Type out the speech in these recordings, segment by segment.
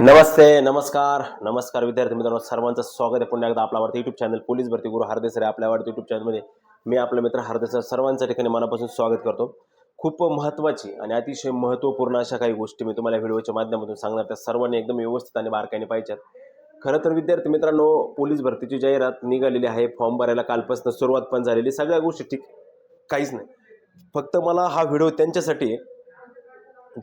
नमस्ते नमस्कार नमस्कार विद्यार्थी मित्रांनो सर्वांचं स्वागत आहे पुन्हा एकदा आपल्यावरती. युट्यूब चॅनल पोलीस भरती गुरु हार्देसरे आपल्या आवडतं युट्यूब चॅनलमध्ये मी आपला मित्र हार्देसर सर्वांच्या ठिकाणी मनापासून स्वागत करतो. खूप महत्त्वाची आणि अतिशय महत्त्वपूर्ण अशा काही गोष्टी मी तुम्हाला व्हिडिओच्या माध्यमातून सांगणार. त्या सर्वांनी एकदम व्यवस्थित आणि बारकाईने पाहिजेत. खरं तर विद्यार्थी मित्रांनो पोलीस भरतीची जाहिरात निघालेली आहे. फॉर्म भरायला कालपासून सुरुवात पण झालेली. सगळ्या गोष्टी ठीक काहीच नाही. फक्त मला हा व्हिडिओ त्यांच्यासाठी आहे,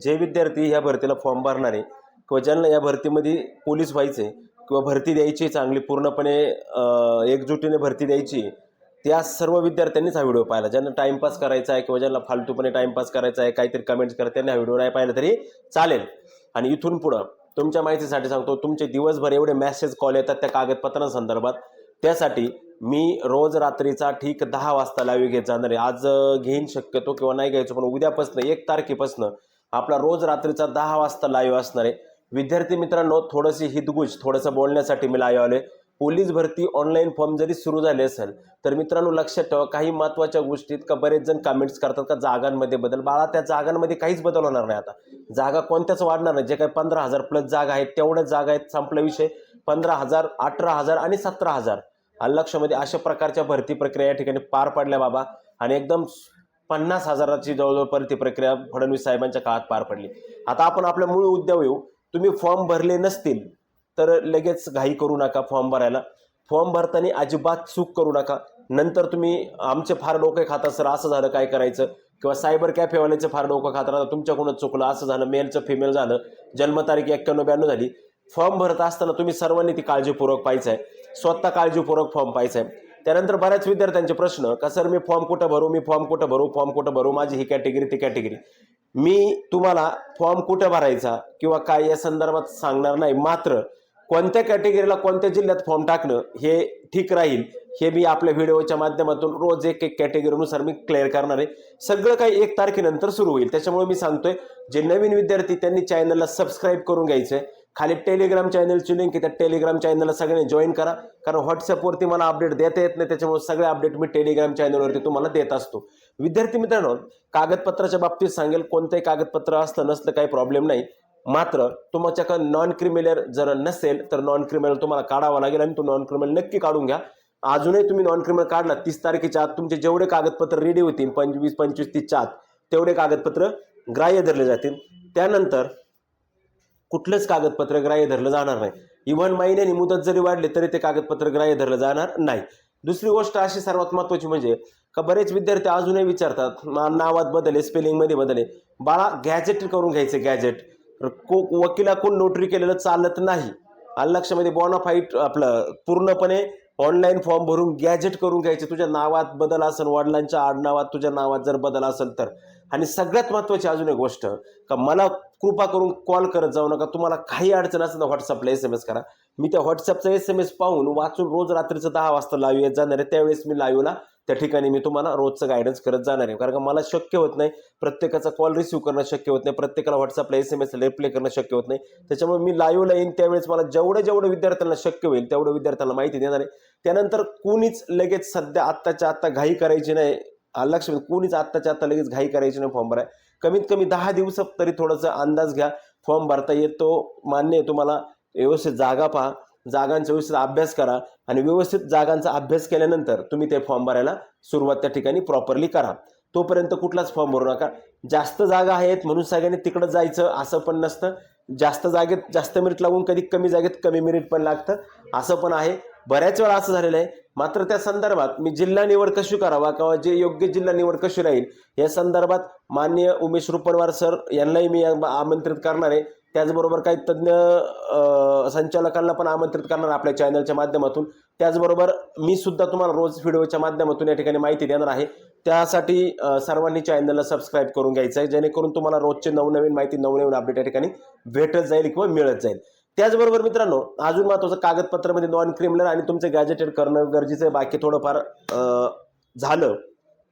जे विद्यार्थी ह्या भरतीला फॉर्म भरणारे किंवा ज्यांना या भरतीमध्ये पोलीस व्हायचे किंवा भरती द्यायची चांगली पूर्णपणे एकजुटीने भरती द्यायची त्या सर्व विद्यार्थ्यांनीच हा व्हिडिओ पाहिला. ज्यांना टाइमपास करायचा आहे किंवा ज्यांना फालतूपणे टाइमपास करायचा आहे काहीतरी कमेंट्स करा त्यांनी हा व्हिडिओ नाही पाहिला तरी चालेल. आणि इथून पुढं तुमच्या माहितीसाठी सांगतो तुमचे दिवसभर एवढे मॅसेज कॉल येतात त्या कागदपत्रांसंदर्भात त्यासाठी मी रोज रात्रीचा ठीक दहा वाजता लाईव्ह घेत जाणार आहे. आज घेईन शक्यतो किंवा नाही घ्यायचो पण उद्यापासनं एक तारखेपासनं आपला रोज रात्रीचा दहा वाजता लाईव्ह असणार आहे. विद्यार्थी मित्रांनो थोडंशी हितगुज थोडंसं बोलण्यासाठी मी लाईव्ह आहे पोलीस भरती ऑनलाईन फॉर्म जरी सुरू झाले असेल तर मित्रांनो लक्षात ठेवा काही महत्त्वाच्या गोष्टीत का? बरेच जण कमेंट्स करतात का? जागांमध्ये बदल. बाळा त्या जागांमध्ये काहीच बदल होणार नाही आता. जागा कोणत्याच वाढणार नाही. जे काही पंधरा हजार प्लस जागा आहेत तेवढ्याच जागा आहेत संपला विषय. पंधरा हजार अठरा हजार आणि सतरा हजार. आलं लक्षामध्ये अशा प्रकारच्या भरती प्रक्रिया या ठिकाणी पार पडल्या बाबा. आणि एकदम पन्नास हजाराची जवळजवळ ती प्रक्रिया फडणवीस साहेबांच्या काळात पार पडली. आता आपण आपल्या मूळ उद्योग येऊ. तुम्ही फॉर्म भरले नसतील तर लगेच घाई करू नका फॉर्म भरायला. फॉर्म भरताना अजिबात चूक करू नका. नंतर तुम्ही आमचे फार डोके खातात सर असं झालं काय करायचं? किंवा सायबर कॅफेवाल्याचं फार डोकं खात राहतं तुमच्याकडूनच चुकलं असं झालं मेलचं फिमेल झालं जन्मतारीख एक्क्याण्णव ब्याण्णव झाली. फॉर्म भरत असताना तुम्ही सर्वांनी ती काळजीपूर्वक पाहायचं आहे. स्वतः काळजीपूर्वक फॉर्म पाहिजे आहे. त्यानंतर बऱ्याच विद्यार्थ्यांचे प्रश्न का सर मी फॉर्म कुठं भरू मी फॉर्म कुठं भरू फॉर्म कुठं भरू माझी ही कॅटेगरी ती कॅटेगरी मी तुम्हाला फॉर्म कुठं भरायचा किंवा काय या संदर्भात सांगणार नाही. मात्र कोणत्या कॅटेगरीला कोणत्या जिल्ह्यात फॉर्म टाकणं हे ठीक राहील हे मी आपल्या व्हिडिओच्या माध्यमातून रोज एक एक कॅटेगरीनुसार मी क्लिअर करणार आहे. सगळं काही एक तारखेनंतर सुरू होईल. त्याच्यामुळे मी सांगतोय जे नवीन विद्यार्थी त्यांनी चॅनलला सबस्क्राईब करून घ्यायचं आहे खाली टेलिग्राम चॅनलची लिंक आहे त्या टेलिग्राम चॅनलला सगळ्यांनी जॉईन करा. कारण व्हॉट्सअपवरती मला अपडेट देता येत नाही त्याच्यामुळे सगळे अपडेट मी टेलिग्राम चॅनलवरती तुम्हाला देत असतो. विद्यार्थी मित्रांनो कागदपत्राच्या बाबतीत सांगेल कोणतंही कागदपत्र असलं नसलं काही प्रॉब्लेम नाही. मात्र तुमच्याकडे नॉन क्रिमिनल जर नसेल तर नॉन क्रिमिनल तुम्हाला काढावा लागेल आणि तो नॉन क्रिमिनल नक्की काढून घ्या. अजूनही तुम्ही नॉन क्रिमिनल काढला तीस तारखेच्या आत तुमचे जेवढे कागदपत्र रेडी होतील पंचवीस पंचवीस तीसच्या आत तेवढे कागदपत्र ग्राह्य धरले जातील. त्यानंतर कुठलंच कागदपत्र ग्राह्य धरलं जाणार नाही. इव्हन महिन्यानी मुदत जरी वाढली तरी ते कागदपत्र ग्राह्य धरलं जाणार नाही. दुसरी गोष्ट अशी सर्वात महत्त्वाची म्हणजे का बरेच विद्यार्थी अजूनही विचारतात नावात बदले स्पेलिंगमध्ये बदले बाळा गॅजेट करून घ्यायचं गॅजेट को वकिलाकडून नोटरी केलेलं चालत नाही. आलं बॉनाफाईट आपलं पूर्णपणे ऑनलाईन फॉर्म भरून गॅजेट करून घ्यायचे. तुझ्या नावात बदल असेल वडिलांच्या आडनावात तुझ्या नावात जर बदल असेल तर. आणि सगळ्यात महत्त्वाची अजून एक गोष्ट का मला कृपा करून कॉल करत जाऊ नका. तुम्हाला काही अडचण असेल तर व्हॉट्सअपला एस एम एस करा. मी त्या व्हॉट्सअपचा एस एम एस पाहून वाचून रोज रात्रीचं दहा वाजता लाईव्ह येत जाणार आहे. त्यावेळेस मी लाईव्हला त्या ठिकाणी मी तुम्हाला रोजचं गायडन्स करत जाणार आहे. कारण का मला शक्य होत नाही प्रत्येकाचा कॉल रिसिव्ह करणं शक्य होत नाही प्रत्येकाला व्हॉट्सअपला एस एम एस रिप्ले करणं शक्य होत नाही. त्याच्यामुळे मी लाईव्हला येईन त्यावेळेस मला जेवढं जेवढं विद्यार्थ्यांना शक्य होईल तेवढं विद्यार्थ्यांना माहिती देणार आहे. त्यानंतर कुणीच लगेच सध्या आत्ताच्या आत्ता घाई करायची नाही. लक्ष लक्षात कुणीच आत्ताच्या आत्ता लगेच घाई करायची नाही फॉर्म भराय कमीत कमी दहा दिवसात तरी थोडासा अंदाज घ्या. फॉर्म भरता येतो मान्य आहे तुम्हाला. व्यवस्थित जागा पहा. जागांचा व्यवस्थित अभ्यास करा आणि व्यवस्थित जागांचा अभ्यास केल्यानंतर तुम्ही ते फॉर्म भरायला सुरुवात त्या ठिकाणी प्रॉपरली करा. तोपर्यंत कुठलाच फॉर्म भरू नका. जास्त जागा आहेत म्हणून सगळ्यांनी तिकडं जायचं असं पण नसतं. जास्त जागेत जास्त मिनिट लागून कधी कमी जागेत कमी मिनिट पण लागतं. असं पण आहे. बऱ्याच वेळा असं झालेलं आहे. मात्र त्या संदर्भात मी जिल्हा निवड कशी करावा किंवा जे योग्य जिल्हा निवड कशी राहील या संदर्भात मान्य उमेश रुपणवार सर यांनाही मी आमंत्रित करणार आहे. त्याचबरोबर काही तज्ज्ञ संचालकांना पण आमंत्रित करणार आपल्या चॅनलच्या माध्यमातून. त्याचबरोबर मी सुद्धा तुम्हाला रोज व्हिडिओच्या माध्यमातून या ठिकाणी माहिती देणार आहे. त्यासाठी सर्वांनी चॅनलला सबस्क्राईब करून घ्यायचं आहे. जेणेकरून तुम्हाला रोजचे नवनवीन माहिती नवनवीन अपडेट या ठिकाणी भेटत जाईल किंवा मिळत जाईल. त्याचबरोबर मित्रांनो अजून महत्त्वाचं कागदपत्रामध्ये नॉन क्रिमिनल आणि तुमचं गॅजेटेड करणं गरजेचं आहे. बाकी थोडंफार झालं.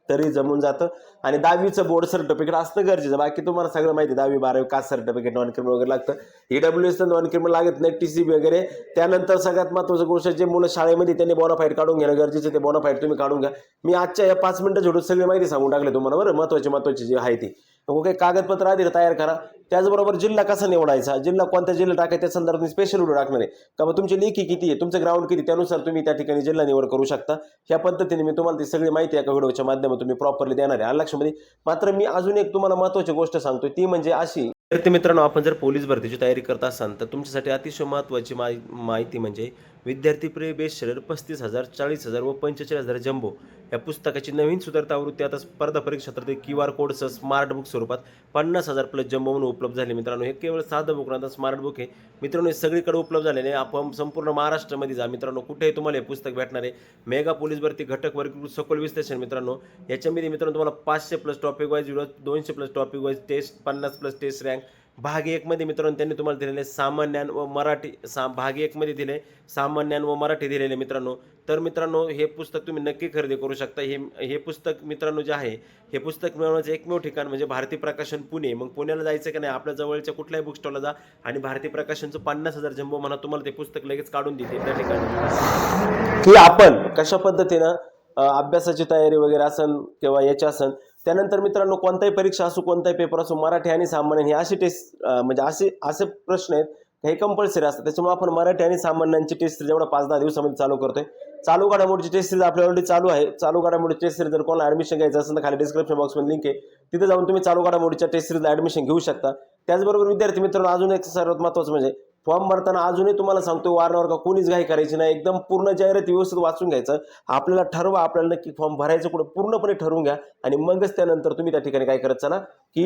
तरी जमून जातं. आणि दहावीचं बोर्ड सर्टिफिकेट असणं गरजेचं. बाकी तुम्हाला सगळं माहिती आहे, दहावी बारावी कास्ट सर्टिफिकेट नॉन क्रिमिनल वगैरे लागतं? ईडब्ल्यू एस नॉन क्रिमिनल लागत नाही. टी सी बी वगैरे. त्यानंतर सगळ्यात महत्त्वाचं गोष्ट जे मुलं शाळेमध्ये त्यांनी बोनाफाईट काढून घेणं गरजेचं ते बोनाफाईट तुम्ही काढून घ्या. मी आजच्या या पाच मिनिटं झोडून सगळी माहिती सांगून टाकले तुम्हाला बरं? महत्त्वाची महत्त्वाची जी आहे ती. मग काही कागदपत्र आधी तयार करा. त्याचबरोबर जिल्हा कसा निवडायचा? जिल्हा कोणत्या जिल्हा टाकायचा त्या संदर्भात स्पेशल व्हिडिओ टाकणार आहे. का मग तुमची लेखी किती आहे? तुमचं ग्राउंड किती त्यानुसार तुम्ही त्या ठिकाणी जिल्हा निवड करू शकता. ह्या पद्धतीने मी तुम्हाला ती सगळी माहिती एका व्हिडिओच्या माध्यमातून मी प्रॉपरली देणार आहे. आलं लक्षामध्ये मात्र मी अजून एक तुम्हाला महत्त्वाची गोष्ट सांगतो ती म्हणजे अशी. मित्रांनो आपण जर पोलीस भरतीची तयारी करत असाल तर तुमच्यासाठी अतिशय महत्त्वाची माहिती म्हणजे विद्यार्थीप्रिय बेस शरीर पस्तीस हजार चाळीस हजार व पंचेचाळीस हजार जम्बो. या पुस्तकाची नवीन सुधारित आवृत्ती आता स्पर्धा परीक्षा क्यू आर कोडसह स्मार्ट बुक स्वरूपात पन्नास हजार प्लस जम्बो म्हणून उपलब्ध झाले. मित्रांनो हे केवळ साधं बुक आता स्मार्ट बुक आहे. मित्रांनो हे सगळीकडे उपलब्ध झालेले आपण संपूर्ण महाराष्ट्रामध्ये जा. मित्रांनो कुठेही तुम्हाला हे पुस्तक भेटणार आहे. मेगा पोलीस भरती घटक वर्गीकृत सखोल विश्लेषण मित्रांनो. याच्यामध्ये मित्रांनो तुम्हाला पाचशे प्लस टॉपिक वाईज दोनशे प्लस टॉपिक वाईज टेस्ट पन्नास प्लस टेस्ट रँक भाग एकमध्ये मित्रांनो त्यांनी तुम्हाला दिलेले सामान्यान व मराठी सा भाग एकमध्ये दिले सामान्यान व मराठी दिलेले मित्रांनो. तर मित्रांनो हे पुस्तक तुम्ही नक्की खरेदी करू शकता. हे हे पुस्तक मित्रांनो जे आहे हे पुस्तक मिळवण्याचं एकमेव ठिकाण म्हणजे भारती प्रकाशन पुणे. मग पुण्याला जायचं का नाही आपल्या जवळच्या कुठल्याही बुक स्टॉलला जा आणि भारती प्रकाशनचं पन्नास हजार जम्बो म्हणा तुम्हाला ते पुस्तक लगेच काढून देते त्या ठिकाणी. की आपण कशा पद्धतीनं अभ्यासाची तयारी वगैरे असन किंवा याची असन त्यानंतर मित्रांनो कोणताही परीक्षा असो कोणताही पेपर असो मराठी आणि सामान्य ही अशी टेस्ट म्हणजे असे असे प्रश्न आहेत हे कंपल्सरी असतात. त्याच्यामुळे आपण मराठी आणि सामान्यांची टेस्ट जेवढा पाच दहा दिवसामध्ये चालू करतोय. चालू घडामोडीची टेस्ट सिरीज आपल्या ऑलरेडी चालू आहे. चालू घडामोडीची टेस्ट सिरीज जर कोणाला ऍडमिशन घ्यायचं असेल तर खाली डिस्क्रिप्शन बॉक्समध्ये लिंक आहे. तिथे जाऊन तुम्ही चालू घडामोडीच्या टेस्ट सिरीजला ऍडमिशन घेऊ शकता. त्याचबरोबर विद्यार्थी मित्रांनो अजून एक सर्वात महत्त्वाचं म्हणजे फॉर्म भरताना अजूनही तुम्हाला सांगतो वारणावर का कोणीच घाई करायची नाही. एकदम पूर्ण जाहिरात व्यवस्थित वाचून घ्यायचं. आपल्याला ठरवा आपल्याला नक्की फॉर्म भरायचं कुठं पूर्णपणे ठरवून घ्या. आणि मगच त्यानंतर तुम्ही त्या ठिकाणी काय करत चला की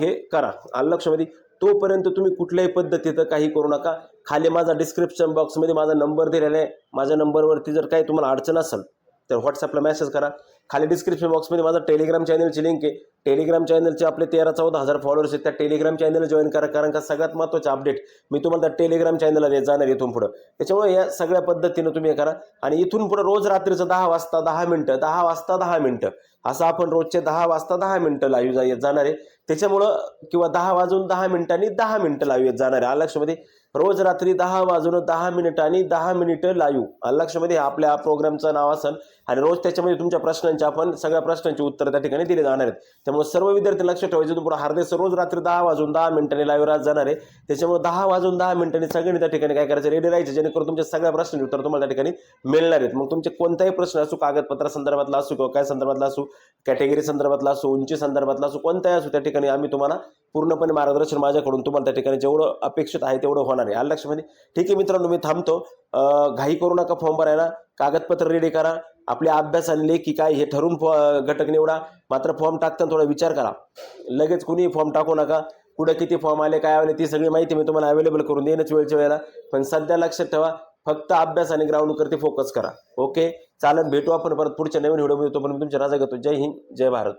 हे करा. आलं लक्षामध्ये तोपर्यंत तुम्ही कुठल्याही पद्धतीचं काही करू नका. खाली माझा डिस्क्रिप्शन बॉक्समध्ये माझा नंबर दिलेला आहे. माझ्या नंबरवरती जर काही तुम्हाला अडचण असेल तर व्हॉट्सअपला मेसेज करा. खाली डिस्क्रिप्शन बॉक्समध्ये माझा टेलिग्राम चॅनलची लिंक आहे. टेलिग्राम चॅनलचे आपले तेरा चौदा हजार फॉलोअर्स आहेत. त्या टेलिग्राम चॅनल जॉईन करा. कारण का सगळ्यात महत्त्वाचे अपडेट मी तुम्हाला त्या टेलिग्राम चॅनलला देत जाणार इथून पुढं. त्याच्यामुळे या सगळ्या पद्धतीनं तुम्ही हे करा. आणि इथून पुढं रोज रात्रीचं दहा वाजता दहा मिनटं दहा वाजता दहा मिनटं असं आपण रोजचे दहा वाजता दहा मिनटं लाईव्ह जा येत जाणार आहे. त्याच्यामुळं किंवा दहा वाजून दहा मिनिटांनी दहा मिनटं लाईव्ह येत जाणार आहे. आलक्षमध्ये रोज रात्री दहा वाजून दहा मिनिटांनी दहा मिनिटं लाईव्ह आलक्षमध्ये आपल्या प्रोग्रामचं नाव असेल आणि रोज त्याच्यामध्ये तुमच्या प्रश्नांची आपण सगळ्या प्रश्नांची उत्तरं त्या ठिकाणी दिली जाणार आहेत. त्यामुळे सर्व विद्यार्थी लक्ष ठेवायचे तुम्ही हार्देस रोज रात्री दहा वाजून दहा मिनिटांनी लाईव्ह राहत जाणार आहे. त्याच्यामुळे दहा वाजून दहा मिनिटांनी सगळ्यांनी त्या ठिकाणी काय करायचं रेडी राहायचे जेणेकरून तुमच्या सगळ्या प्रश्नांची उत्तर तुम्हाला त्या ठिकाणी मिळणार आहेत. मग तुमचे कोणताही प्रश्न असू कागदपत्र संदर्भातला असू किंवा काय संदर्भातला असू कॅटेगरी संदर्भातला असो उंची संदर्भातला असो कोणताही असू त्या ठिकाणी आम्ही तुम्हाला पूर्णपणे मार्गदर्शन माझ्याकडून तुम्हाला त्या ठिकाणी जेवढं अपेक्षित आहे तेवढं होणार आहे. आलं लक्षामध्ये म्हणजे? ठीक आहे मित्रांनो मी थांबतो. घाई करू नका फॉर्म भरायला. कागदपत्र रेडी करा. आपल्या अभ्यास आणि लेखी काय हे ठरून फॉ- घटक निवडा. मात्र फॉर्म टाकताना थोडा विचार करा. लगेच कुणी फॉर्म टाकू नका. कुठं किती फॉर्म आले काय आले ती सगळी माहिती मी तुम्हाला अवेलेबल करून देईनच वेळच्या वेळेला. पण सध्या लक्षात ठेवा फक्त अभ्यास आणि ग्राउंडवरती फोकस करा. ओके चालन भेटू आपण परत पुढच्या नवीन व्हिडिओमध्ये तोपर्यंत तुमची तुमच्या राजा घेतो. जय हिंद जय भारत.